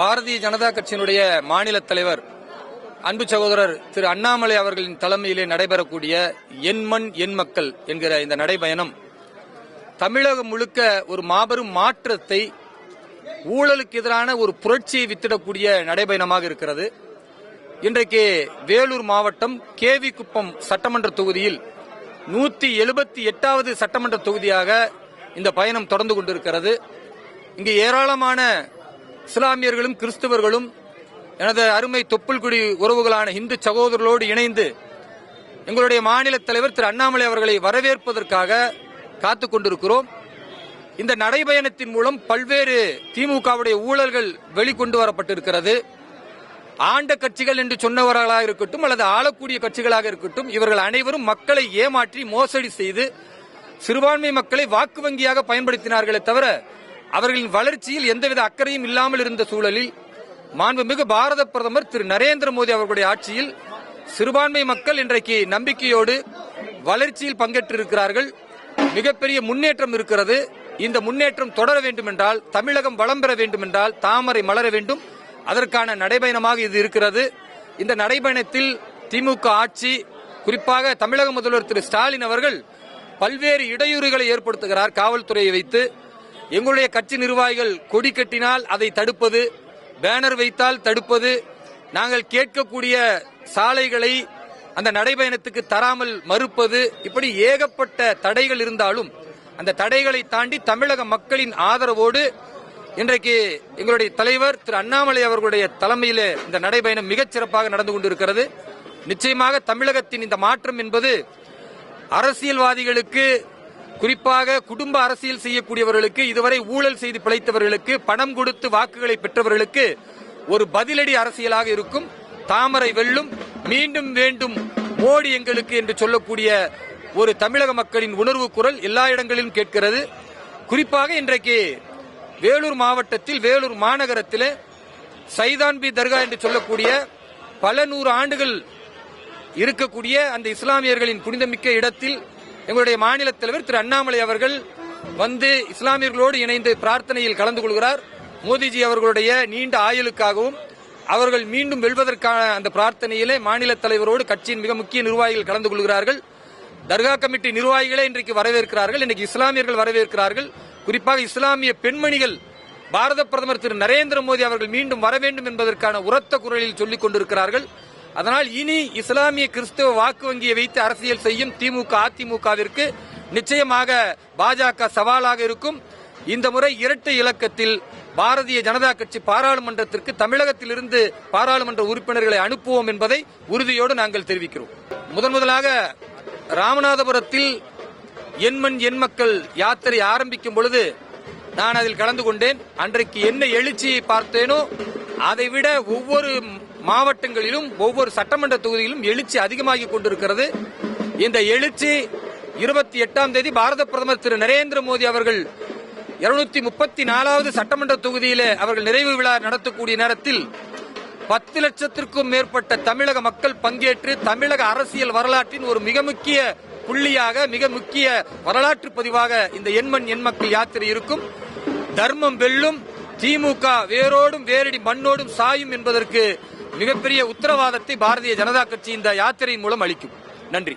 பாரதிய ஜனதா கட்சியினுடைய மாநில தலைவர் அன்பு சகோதரர் திரு அண்ணாமலை அவர்களின் தலைமையிலே நடைபெறக்கூடிய என் மண் என் மக்கள் என்கிற இந்த நடைபயணம் தமிழகம் முழுக்க ஒரு மாபெரும் மாற்றத்தை ஊழலுக்கு எதிரான ஒரு புரட்சியை வித்திடக்கூடிய நடைபயணமாக இருக்கிறது. இன்றைக்கு வேலூர் மாவட்டம் கேவி குப்பம் சட்டமன்ற தொகுதியில் நூத்தி எழுபத்தி எட்டாவது சட்டமன்ற தொகுதியாக இந்த பயணம் தொடர்ந்து கொண்டிருக்கிறது. இங்கு ஏராளமான இஸ்லாமியர்களும் கிறிஸ்தவர்களும் எனது அருமை தொப்புள்குடி உறவுகளான இந்து சகோதரர்களோடு இணைந்து எங்களுடைய மாநில தலைவர் திரு அண்ணாமலை அவர்களை வரவேற்பதற்காக காத்துக் கொண்டிருக்கிறோம். இந்த நடைபயணத்தின் மூலம் பல்வேறு திமுகவுடைய ஊழல்கள் வெளிக்கொண்டு வரப்பட்டிருக்கிறது. ஆண்ட கட்சிகள் என்று சொன்னவர்களாக இருக்கட்டும் அல்லது ஆளக்கூடிய கட்சிகளாக இருக்கட்டும் இவர்கள் அனைவரும் மக்களை ஏமாற்றி மோசடி செய்து சிறுபான்மை மக்களை வாக்கு வங்கியாக பயன்படுத்தினார்களே தவிர அவர்களின் வளர்ச்சியில் எந்தவித அக்கறையும் இல்லாமல் இருந்த சூழலில் மாண்புமிகு பாரத பிரதமர் திரு நரேந்திர மோடி அவர்களுடைய ஆட்சியில் சிறுபான்மை மக்கள் இன்றைக்கு நம்பிக்கையோடு வளர்ச்சியில் பங்கேற்றிருக்கிறார்கள். மிகப்பெரிய முன்னேற்றம் இருக்கிறது. இந்த முன்னேற்றம் தொடர வேண்டும் என்றால் தமிழகம் வளம் பெற வேண்டும் என்றால் தாமரை மலர வேண்டும். அதற்கான நடைபயணமாக இது இருக்கிறது. இந்த நடைபயணத்தில் திமுக ஆட்சி குறிப்பாக தமிழக முதல்வர் திரு ஸ்டாலின் அவர்கள் பல்வேறு இடையூறுகளை ஏற்படுத்துகிறார். காவல்துறையை வைத்து எங்களுடைய கட்சி நிர்வாகிகள் கொடி கட்டினால் அதை தடுப்பது பேனர் வைத்தால் தடுப்பது நாங்கள் கேட்கக்கூடிய சாலைகளை அந்த நடைபயணத்துக்கு தராமல் மறுப்பது இப்படி ஏகப்பட்ட தடைகள் இருந்தாலும் அந்த தடைகளை தாண்டி தமிழக மக்களின் ஆதரவோடு இன்றைக்கு எங்களுடைய தலைவர் திரு அண்ணாமலை அவர்களுடைய தலைமையிலே இந்த நடைபயணம் மிகச் சிறப்பாக நடந்து கொண்டிருக்கிறது. நிச்சயமாக தமிழகத்தின் இந்த மாற்றம் என்பது அரசியல்வாதிகளுக்கு குறிப்பாக குடும்ப அரசியல் செய்யக்கூடியவர்களுக்கு இதுவரை ஊழல் செய்து பிழைத்தவர்களுக்கு பணம் கொடுத்து வாக்குகளை பெற்றவர்களுக்கு ஒரு பதிலடி அரசியலாக இருக்கும். தாமரை வெல்லும் மீண்டும் வேண்டும் மோடி எங்களுக்கு என்று சொல்லக்கூடிய ஒரு தமிழக மக்களின் உணர்வு குரல் எல்லா இடங்களிலும் கேட்கிறது. குறிப்பாக இன்றைக்கு வேலூர் மாவட்டத்தில் வேலூர் மாநகரத்தில் சைதான்பி தர்கா என்று சொல்லக்கூடிய பல நூறு ஆண்டுகள் இருக்கக்கூடிய அந்த இஸ்லாமியர்களின் புனிதமிக்க இடத்தில் எங்களுடைய மாநில தலைவர் திரு அண்ணாமலை அவர்கள் வந்து இஸ்லாமியர்களோடு இணைந்து பிரார்த்தனையில் கலந்து கொள்கிறார். மோடிஜி அவர்களுடைய நீண்ட ஆயுளுக்காகவும் அவர்கள் மீண்டும் வெல்வதற்கான அந்த பிரார்த்தனையிலே மாநில தலைவரோடு கட்சியின் மிக முக்கிய நிர்வாகிகள் கலந்து கொள்கிறார்கள். தர்கா கமிட்டி நிர்வாகிகளே இன்றைக்கு வரவேற்கிறார்கள் இன்றைக்கு இஸ்லாமியர்கள் வரவேற்கிறார்கள். குறிப்பாக இஸ்லாமிய பெண்மணிகள் பாரத பிரதமர் திரு நரேந்திர மோடி அவர்கள் மீண்டும் வர வேண்டும் என்பதற்கான உரத்த குரலில் சொல்லிக் கொண்டிருக்கிறார்கள். அதனால் இனி இஸ்லாமிய கிறிஸ்தவ வாக்கு வங்கியை வைத்து அரசியல் செய்யும் திமுக அதிமுகவிற்கு நிச்சயமாக பாஜக சவாலாக இருக்கும். இந்த முறை இரட்டை இலக்கத்தில் பாரதிய ஜனதா கட்சி பாராளுமன்றத்திற்கு தமிழகத்திலிருந்து பாராளுமன்ற உறுப்பினர்களை அனுப்புவோம் என்பதை உறுதியோடு நாங்கள் தெரிவிக்கிறோம். முதன் முதலாக ராமநாதபுரத்தில் எண்மண் எண் மக்கள் யாத்திரை ஆரம்பிக்கும் பொழுது நான் அதில் கலந்து கொண்டேன். அன்றைக்கு என்ன எழுச்சியை பார்த்தேனோ அதைவிட ஒவ்வொரு மாவட்டங்களிலும் ஒவ்வொரு சட்டமன்ற தொகுதியிலும் எழுச்சி அதிகமாகி கொண்டிருக்கிறது. இந்த எழுச்சி இருபத்தி எட்டாம் தேதி பாரத பிரதமர் திரு நரேந்திர மோடி அவர்கள் இருநூத்தி முப்பத்தி நாலாவது சட்டமன்ற தொகுதியிலே அவர்கள் நிறைவு விழா நடத்தக்கூடிய நேரத்தில் பத்து லட்சத்திற்கும் மேற்பட்ட தமிழக மக்கள் பங்கேற்று தமிழக அரசியல் வரலாற்றின் ஒரு மிக முக்கிய புள்ளியாக மிக முக்கிய வரலாற்று பதிவாக இந்த எண்மண் எண் மக்கள் யாத்திரை இருக்கும். தர்மம் வெல்லும் திமுக வேரோடும் வேரடி மண்ணோடும் சாயும் என்பதற்கு மிகப்பெரிய உத்தரவாதத்தை பாரதிய ஜனதா கட்சி இந்த யாத்திரையின் மூலம் அளிக்கும். நன்றி.